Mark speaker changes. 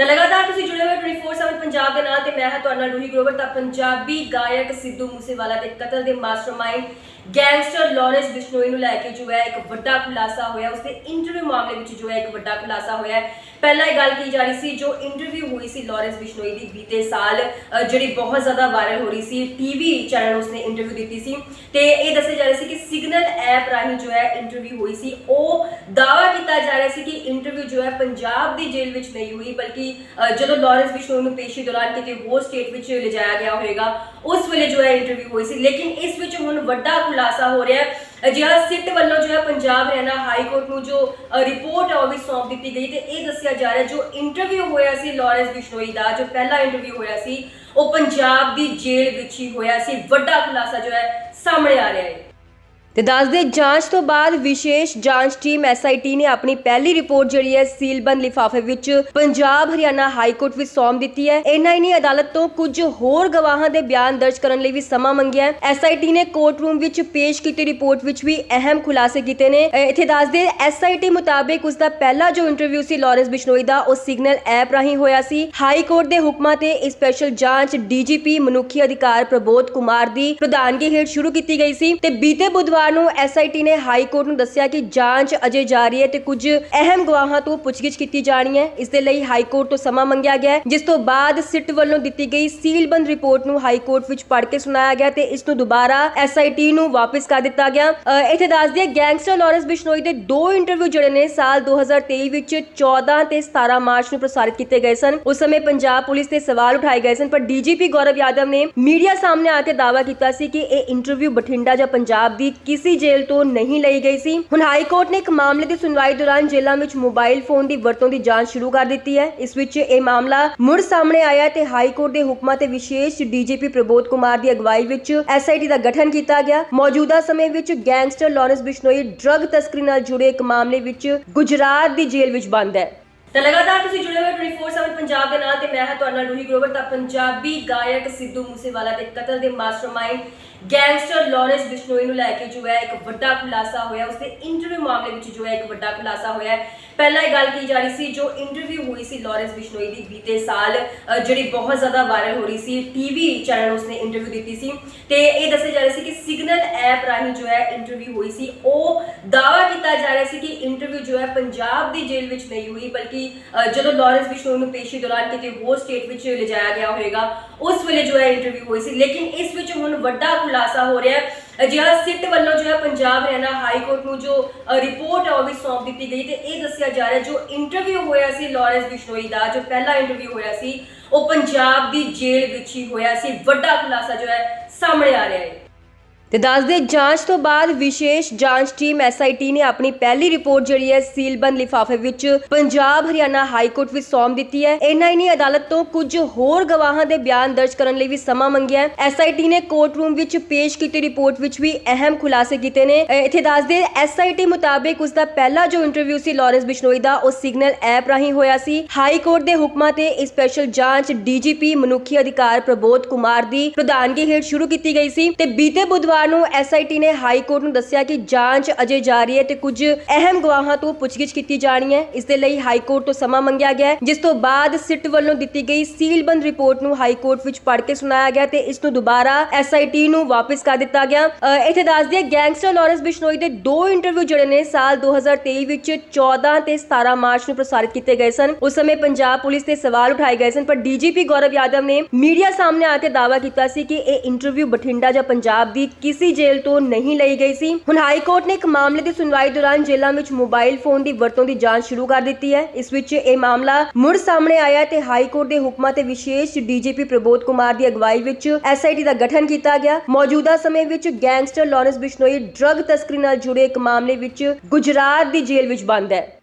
Speaker 1: ਤਾਂ ਲਗਾਤਾਰ ਤੁਸੀਂ ਜੁੜੇ ਹੋਏ 24/7 ਪੰਜਾਬ ਦੇ ਨਾਲ ਤੇ ਮੈਂ ਹਾਂ ਤੁਹਾਡਾ ਰੂਹੀ ਗਰੋਵਰ ਤਾਂ ਪੰਜਾਬੀ ਗਾਇਕ ਸਿੱਧੂ ਮੂਸੇਵਾਲਾ ਦੇ ਕਤਲ ਦੇ ਮਾਸਟਰਮਾਈਂਡ ਗੈਂਗਸਟਰ ਲਾਰੈਂਸ ਬਿਸ਼ਨੋਈ ਨੂੰ ਲੈ ਕੇ ਜੋ ਹੈ ਇੱਕ ਵੱਡਾ ਖੁਲਾਸਾ ਹੋਇਆ ਉਸਦੇ ਇੰਟਰਵਿਊ ਮਾਮਲੇ ਵਿੱਚ ਜੋ ਹੈ ਇੱਕ ਵੱਡਾ ਖੁਲਾਸਾ ਹੋਇਆ ਪਹਿਲਾਂ ਇਹ ਗੱਲ ਕੀ ਜਾ ਰਹੀ ਸੀ, ਜੋ ਇੰਟਰਵਿਊ ਹੋਈ ਸੀ ਲਾਰੈਂਸ ਬਿਸ਼ਨੋਈ ਦੀ ਬੀਤੇ ਸਾਲ ਜਿਹੜੀ ਬਹੁਤ ਜ਼ਿਆਦਾ ਵਾਇਰਲ ਹੋ ਰਹੀ ਸੀ ਟੀਵੀ ਚੈਨਲ ਉਸਨੇ ਇੰਟਰਵਿਊ ਦਿੱਤੀ ਸੀ। ਤੇ ਇਹ ਦੱਸਿਆ ਜਾ ਰਿਹਾ ਸੀ ਕਿ ਸਿਗਨਲ ਐਪ ਰਾਹੀਂ ਜੋ ਹੈ ਇੰਟਰਵਿਊ ਹੋਈ ਸੀ, ਉਹ ਦਾਅਵਾ ਕੀਤਾ ਜਾ ਰਿਹਾ ਸੀ ਕਿ ਇੰਟਰਵਿਊ ਜੋ ਹੈ ਪੰਜਾਬ ਦੀ ਜੇਲ੍ਹ ਵਿੱਚ ਨਹੀਂ ਹੋਈ, ਬਲਕਿ ਜਦੋਂ ਲਾਰੈਂਸ ਬਿਸ਼ਨੋਈ ਨੂੰ ਪੇਸ਼ੀ ਦੌਰਾਨ ਕਿਤੇ ਹੋਰ ਸਟੇਟ ਵਿੱਚ ਲਿਜਾਇਆ ਗਿਆ ਹੋਵੇਗਾ, ਉਸ ਵੇਲੇ ਜੋ ਹੈ ਇੰਟਰਵਿਊ ਹੋਈ ਸੀ। ਲੇਕਿਨ ਇਸ ਵਿੱਚ ਹੁਣ ਵੱਡਾ ਖੁਲਾਸਾ ਹੋ ਰਿਹਾ ਹੈ। ਅਜਿਹਾ ਸਿੱਟ ਵੱਲੋਂ ਜੋ ਹੈ ਪੰਜਾਬ ਹਰਿਆਣਾ ਹਾਈ ਕੋਰਟ ਨੂੰ ਜੋ ਰਿਪੋਰਟ ਹੈ ਉਹ ਵੀ ਸੌਂਪ ਦਿੱਤੀ ਗਈ ਤੇ ਇਹ ਦੱਸਿਆ ਜਾ ਰਿਹਾ ਜੋ ਇੰਟਰਵਿਊ ਹੋਇਆ ਸੀ ਲਾਰੈਂਸ ਬਿਸ਼ਨੋਈ ਦਾ, ਜੋ ਪਹਿਲਾ ਇੰਟਰਵਿਊ ਹੋਇਆ ਸੀ, ਉਹ ਪੰਜਾਬ ਦੀ ਜੇਲ੍ਹ ਵਿੱਚ ਹੀ ਹੋਇਆ ਸੀ। ਵੱਡਾ ਖੁਲਾਸਾ ਜੋ ਹੈ ਸਾਹਮਣੇ ਆ ਰਿਹਾ ਹੈ। ਤੇ ਦੱਸਦੇ, ਜਾਂਚ ਤੋਂ ਬਾਅਦ ਵਿਸ਼ੇਸ਼ ਜਾਂਚ ਟੀਮ ਐਸਆਈਟੀ ਨੇ ਆਪਣੀ ਪਹਿਲੀ ਰਿਪੋਰਟ ਜਿਹੜੀ ਹੈ ਸੀਲਬੰਦ ਲਿਫਾਫੇ ਵਿੱਚ ਪੰਜਾਬ, ਹਰਿਆਣਾ ਹਾਈ ਕੋਰਟ ਵਿੱਚ ਸੌਂਪ ਦਿੱਤੀ ਹੈ। ਇੰਨਾ ਹੀ ਅਦਾਲਤ ਤੋਂ ਕੁਝ ਹੋਰ ਗਵਾਹਾਂ ਦੇ ਬਿਆਨ ਦਰਜ ਕਰਨ ਲਈ ਵੀ ਸਮਾਂ ਮੰਗਿਆ ਹੈ। ਐਸਆਈਟੀ ਨੇ ਕੋਰਟ ਰੂਮ ਵਿੱਚ ਪੇਸ਼ ਕੀਤੀ ਰਿਪੋਰਟ ਵਿੱਚ ਵੀ ਅਹਿਮ ਖੁਲਾਸੇ ਕੀਤੇ ਨੇ। ਇੱਥੇ ਦੱਸਦੇ ਐਸਆਈਟੀ ਮੁਤਾਬਿਕ ਉਸ ਦਾ ਪਹਿਲਾ ਜੋ ਇੰਟਰਵਿਊ ਸੀ ਲਾਰੈਂਸ ਬਿਸ਼ਨੋਈ ਦਾ, ਉਹ ਸਿਗਨਲ ਐਪ ਰਾਹੀਂ ਹੋਇਆ ਸੀ। ਹਾਈ ਕੋਰਟ ਦੇ ਹੁਕਮਾਂ ਤੇ ਇਹ ਸਪੈਸ਼ਲ ਜਾਂਚ ਡੀਜੀਪੀ ਮਨੁੱਖੀ ਅਧਿਕਾਰ ਪ੍ਰਬੋਧ ਕੁਮਾਰ ਦੀ ਪ੍ਰਧਾਨਗੀ ਹੇਠ ਸ਼ੁਰੂ ਕੀਤੀ ਗਈ ਸੀ ਤੇ ਬੀਤੇ ਬੁੱਧਵਾਰ ਨੂੰ ਐਸਆਈਟੀ ਨੇ ਹਾਈ ਕੋਰਟ ਨੂੰ ਦੱਸਿਆ ਕਿ ਜਾਂਚ ਅਜੇ ਜਾਰੀ ਹੈ ਤੇ ਕੁਝ ਅਹਿਮ ਗਵਾਹਾਂ ਤੋਂ ਪੁੱਛਗਿੱਛ ਕੀਤੀ ਜਾਣੀ ਹੈ। ਇਸ ਦੇ ਲਈ ਹਾਈ ਕੋਰਟ ਤੋਂ ਸਮਾਂ ਮੰਗਿਆ ਗਿਆ ਹੈ, ਜਿਸ ਤੋਂ ਬਾਅਦ ਸਿੱਟ ਵੱਲੋਂ ਦਿੱਤੀ ਗਈ ਸੀਲਬੰਦ ਰਿਪੋਰਟ ਨੂੰ ਹਾਈ ਕੋਰਟ ਵਿੱਚ ਪੜ੍ਹ ਕੇ ਸੁਣਾਇਆ ਗਿਆ ਤੇ ਇਸ ਨੂੰ ਦੁਬਾਰਾ ਐਸਆਈਟੀ ਨੂੰ ਵਾਪਸ ਕਰ ਦਿੱਤਾ ਗਿਆ। ਇੱਥੇ ਦੱਸ ਦਈਏ, ਗੈਂਗਸਟਰ ਲਾਰੈਂਸ ਬਿਸ਼ਨੋਈ ਦੇ ਦੋ ਇੰਟਰਵਿਊ ਜਿਹੜੇ ਨੇ ਸਾਲ 2023 ਵਿੱਚ 14 ਤੇ 17 ਮਾਰਚ ਨੂੰ ਪ੍ਰਸਾਰਿਤ ਕੀਤੇ ਗਏ ਸਨ। ਉਸ ਸਮੇਂ ਪੰਜਾਬ ਪੁਲਿਸ ਤੇ ਸਵਾਲ ਉਠਾਏ ਗਏ ਸਨ, ਪਰ ਡੀਜੀਪੀ ਗੌਰਵ ਯਾਦਵ ਨੇ ਮੀਡੀਆ ਸਾਹਮਣੇ ਆ ਕੇ ਦਾਅਵਾ ਕੀਤਾ ਸੀ ਕਿ ਇਹ ਇੰਟਰਵਿਊ ਬਠਿੰਡਾ ਜਾਂ ਪੰਜਾਬ ਦੀ ਕਿਸੇ ਜੇਲ੍ਹ ਤੋਂ ਨਹੀਂ ਲਈ ਗਈ ਸੀ। ਹੁਣ ਹਾਈ ਕੋਰਟ ਨੇ ਇੱਕ ਮਾਮਲੇ ਦੀ ਸੁਣਵਾਈ ਦੌਰਾਨ ਜੇਲ੍ਹਾਂ ਵਿੱਚ ਮੋਬਾਈਲ ਫੋਨ ਦੀ ਵਰਤੋਂ ਦੀ ਜਾਂਚ ਸ਼ੁਰੂ ਕਰ ਦਿੱਤੀ ਹੈ। ਇਸ ਵਿੱਚ ਇਹ ਮਾਮਲਾ ਮੁੜ ਸਾਹਮਣੇ ਆਇਆ ਤੇ ਹਾਈ ਕੋਰਟ ਦੇ ਹੁਕਮਾਂ ਤੇ ਵਿਸ਼ੇਸ਼ ਡੀਜੀਪੀ ਪ੍ਰਬੋਧ ਕੁਮਾਰ ਦੀ ਅਗਵਾਈ ਵਿੱਚ ਐਸਆਈਟੀ ਦਾ ਗਠਨ ਕੀਤਾ ਗਿਆ। ਮੌਜੂਦਾ ਸਮੇਂ ਵਿੱਚ ਗੈਂਗਸਟਰ ਲਾਰੈਂਸ ਬਿਸ਼ਨੋਈ ਡਰੱਗ ਤਸਕਰੀ ਨਾਲ ਜੁੜੇ ਇੱਕ ਮਾਮਲੇ ਵਿੱਚ ਗੁਜਰਾਤ ਦੀ ਜੇਲ੍ਹ ਵਿੱਚ ਬੰਦ ਹੈ। ਤਾਂ ਲਗਾਤਾਰ ਤੁਸੀਂ ਜੁੜੇ ਹੋਏ 24/7 ਪੰਜਾਬ ਦੇ ਨਾਲ ਤੇ ਮੈਂ ਹਾਂ ਤੁਹਾਡਾ ਰੂਹੀ ਗਰੋਵਰ ਤਾਂ ਪੰਜਾਬੀ ਗਾਇਕ ਸਿੱਧੂ ਮੂਸੇਵਾਲਾ ਦੇ ਕਤਲ ਦੇ ਮਾਸਟਰਮਾਈਂਡ ਗੈਂਗਸਟਰ ਲਾਰੈਂਸ ਬਿਸ਼ਨੋਈ ਨੂੰ ਲੈ ਕੇ ਜੋ ਹੈ ਇੱਕ ਵੱਡਾ ਖੁਲਾਸਾ ਹੋਇਆ, ਉਸਦੇ ਇੰਟਰਵਿਊ ਮਾਮਲੇ ਵਿੱਚ ਜੋ ਹੈ ਇੱਕ ਵੱਡਾ ਖੁਲਾਸਾ ਹੋਇਆ ਪਹਿਲਾਂ ਇਹ ਗੱਲ ਕੀ ਜਾ ਰਹੀ ਸੀ, ਜੋ ਇੰਟਰਵਿਊ ਹੋਈ ਸੀ ਲਾਰੈਂਸ ਬਿਸ਼ਨੋਈ ਦੀ ਬੀਤੇ ਸਾਲ ਜਿਹੜੀ ਬਹੁਤ ਜ਼ਿਆਦਾ ਵਾਇਰਲ ਹੋ ਰਹੀ ਸੀ ਟੀਵੀ ਚੈਨਲ ਉਸਨੇ ਇੰਟਰਵਿਊ ਦਿੱਤੀ ਸੀ। ਤੇ ਇਹ ਦੱਸਿਆ ਜਾ ਰਿਹਾ ਸੀ ਕਿ ਸਿਗਨਲ ਐਪ ਰਾਹੀਂ ਜੋ ਹੈ ਇੰਟਰਵਿਊ ਹੋਈ ਸੀ, ਉਹ ਦਾਅਵਾ ਕੀਤਾ ਜਾ ਰਿਹਾ ਸੀ ਕਿ ਇੰਟਰਵਿਊ ਜੋ ਹੈ ਪੰਜਾਬ ਦੀ ਜੇਲ੍ਹ ਵਿੱਚ ਨਹੀਂ ਹੋਈ, ਬਲਕਿ ਜਦੋਂ ਲਾਰੈਂਸ ਬਿਸ਼ਨੋਈ ਨੂੰ ਪੇਸ਼ੀ ਦੌਰਾਨ ਕਿਤੇ ਹੋਰ ਸਟੇਟ ਵਿੱਚ ਲਿਜਾਇਆ ਗਿਆ ਹੋਵੇਗਾ, ਉਸ ਵੇਲੇ ਜੋ ਹੈ ਇੰਟਰਵਿਊ ਹੋਈ ਸੀ। ਲੇਕਿਨ ਇਸ ਵਿੱਚ ਹੁਣ ਵੱਡਾ ਖੁਲਾਸਾ ਹੋ ਰਿਹਾ ਹੈ। ਅਜਿਹਾ ਸਿੱਟ ਵੱਲੋਂ ਜੋ ਹੈ ਪੰਜਾਬ ਹਰਿਆਣਾ ਹਾਈ ਕੋਰਟ ਨੂੰ ਜੋ ਰਿਪੋਰਟ ਹੈ ਉਹ ਵੀ ਸੌਂਪ ਦਿੱਤੀ ਗਈ ਤੇ ਇਹ ਦੱਸਿਆ ਜਾ ਰਿਹਾ ਜੋ ਇੰਟਰਵਿਊ ਹੋਇਆ ਸੀ ਲਾਰੈਂਸ ਬਿਸ਼ਨੋਈ ਦਾ, ਜੋ ਪਹਿਲਾ ਇੰਟਰਵਿਊ ਹੋਇਆ ਸੀ, ਉਹ ਪੰਜਾਬ ਦੀ ਜੇਲ੍ਹ ਵਿੱਚ ਹੀ ਹੋਇਆ ਸੀ। ਵੱਡਾ ਖੁਲਾਸਾ ਜੋ ਹੈ ਸਾਹਮਣੇ ਆ ਰਿਹਾ ਹੈ। ਤੇ ਦੱਸਦੇ, ਜਾਂਚ ਤੋਂ ਬਾਅਦ ਵਿਸ਼ੇਸ਼ ਜਾਂਚ ਟੀਮ ਐਸਆਈਟੀ ਨੇ ਆਪਣੀ ਪਹਿਲੀ ਰਿਪੋਰਟ ਜਿਹੜੀ ਹੈ, ਸੀਲਬੰਦ ਲਿਫਾਫੇ ਵਿੱਚ ਪੰਜਾਬ, ਹਰਿਆਣਾ ਹਾਈ ਕੋਰਟ ਵਿੱਚ ਸੌਂਪ ਦਿੱਤੀ ਹੈ। ਇੰਨਾ ਹੀ ਅਦਾਲਤ ਤੋਂ ਕੁਝ ਹੋਰ ਗਵਾਹਾਂ ਦੇ ਬਿਆਨ ਦਰਜ ਕਰਨ ਲਈ ਵੀ ਸਮਾਂ ਮੰਗਿਆ ਹੈ। ਐਸਆਈਟੀ ਨੇ ਕੋਰਟ ਰੂਮ ਵਿੱਚ ਪੇਸ਼ ਕੀਤੀ ਰਿਪੋਰਟ ਵਿੱਚ ਵੀ ਅਹਿਮ ਖੁਲਾਸੇ ਕੀਤੇ ਨੇ। ਇੱਥੇ ਦੱਸਦੇ, ਐਸਆਈਟੀ ਮੁਤਾਬਿਕ ਉਸ ਦਾ ਪਹਿਲਾ ਜੋ ਇੰਟਰਵਿਊ ਸੀ ਲਾਰੈਂਸ ਬਿਸ਼ਨੋਈ ਦਾ, ਉਹ ਸਿਗਨਲ ਐਪ ਰਾਹੀਂ ਹੋਇਆ ਸੀ। ਹਾਈ ਕੋਰਟ ਦੇ ਹੁਕਮਾਂ ਤੇ ਇਹ ਸਪੈਸ਼ਲ ਜਾਂਚ ਡੀਜੀਪੀ ਮਨੁੱਖੀ ਅਧਿਕਾਰ ਪ੍ਰਬੋਧ ਕੁਮਾਰ ਦੀ ਪ੍ਰਧਾਨਗੀ ਹੇਠ ਸ਼ੁਰੂ ਕੀਤੀ ਗਈ ਸੀ ਤੇ ਬੀਤੇ ਬੁੱਧਵਾਰ ਨੂੰ ਐਸਆਈਟੀ ਨੇ ਹਾਈ ਕੋਰਟ ਨੂੰ ਦੱਸਿਆ ਕਿ ਜਾਂਚ ਅਜੇ ਜਾਰੀ ਹੈ ਤੇ ਕੁਝ ਅਹਿਮ ਗਵਾਹਾਂ ਤੋਂ ਪੁੱਛਗਿੱਛ ਕੀਤੀ ਜਾਣੀ ਹੈ। ਇਸ ਦੇ ਲਈ ਹਾਈ ਕੋਰਟ ਤੋਂ ਸਮਾਂ ਮੰਗਿਆ ਗਿਆ ਹੈ, ਜਿਸ ਤੋਂ ਬਾਅਦ ਸਿੱਟ ਵੱਲੋਂ ਦਿੱਤੀ ਗਈ ਸੀਲਬੰਦ ਰਿਪੋਰਟ ਨੂੰ ਹਾਈ ਕੋਰਟ ਵਿੱਚ ਪੜ੍ਹ ਕੇ ਸੁਣਾਇਆ ਗਿਆ ਤੇ ਇਸ ਨੂੰ ਦੁਬਾਰਾ ਐਸਆਈਟੀ ਨੂੰ ਵਾਪਸ ਕਰ ਦਿੱਤਾ ਗਿਆ। ਇੱਥੇ ਦੱਸ ਦਈਏ, ਗੈਂਗਸਟਰ ਲਾਰੈਂਸ ਬਿਸ਼ਨੋਈ ਦੇ ਦੋ ਇੰਟਰਵਿਊ ਜਿਹੜੇ ਨੇ ਸਾਲ 2023 ਵਿੱਚ 14 ਤੇ 17 ਮਾਰਚ ਨੂੰ ਪ੍ਰਸਾਰਿਤ ਕੀਤੇ ਗਏ ਸਨ। ਉਸ ਸਮੇਂ ਪੰਜਾਬ ਪੁਲਿਸ ਤੇ ਸਵਾਲ ਉਠਾਏ ਗਏ ਸਨ, ਪਰ ਡੀਜੀਪੀ ਗੌਰਵ ਯਾਦਵ ਨੇ ਮੀਡੀਆ ਸਾਹਮਣੇ ਆ ਕੇ ਦਾਅਵਾ ਕੀਤਾ ਸੀ ਕਿ ਇਹ ਇੰਟਰਵਿਊ ਬਠਿੰਡਾ ਜਾਂ ਪੰਜਾਬ ਦੀ ਕਿਸੇ ਜੇਲ੍ਹ ਤੋਂ ਨਹੀਂ ਲਈ ਗਈ ਸੀ। ਹੁਣ ਹਾਈ ਕੋਰਟ ਨੇ ਇੱਕ ਮਾਮਲੇ ਦੀ ਸੁਣਵਾਈ ਦੌਰਾਨ ਜੇਲ੍ਹਾਂ ਵਿੱਚ ਮੋਬਾਈਲ ਫੋਨ ਦੀ ਵਰਤੋਂ ਦੀ ਜਾਂਚ ਸ਼ੁਰੂ ਕਰ ਦਿੱਤੀ ਹੈ। ਇਸ ਵਿੱਚ ਇਹ ਮਾਮਲਾ ਮੁੜ ਸਾਹਮਣੇ ਆਇਆ ਤੇ ਹਾਈ ਕੋਰਟ ਦੇ ਹੁਕਮਾਂ ਤੇ ਵਿਸ਼ੇਸ਼ ਡੀਜੀਪੀ ਪ੍ਰਬੋਧ ਕੁਮਾਰ ਦੀ ਅਗਵਾਈ ਵਿੱਚ ਐਸਆਈਟੀ ਦਾ ਗਠਨ ਕੀਤਾ ਗਿਆ। ਮੌਜੂਦਾ ਸਮੇਂ ਵਿੱਚ ਗੈਂਗਸਟਰ ਲਾਰੈਂਸ ਬਿਸ਼ਨੋਈ ਡਰੱਗ ਤਸਕਰੀ ਨਾਲ ਜੁੜੇ ਇੱਕ ਮਾਮਲੇ ਵਿੱਚ ਗੁਜਰਾਤ ਦੀ ਜੇਲ੍ਹ ਵਿੱਚ ਬੰਦ ਹੈ।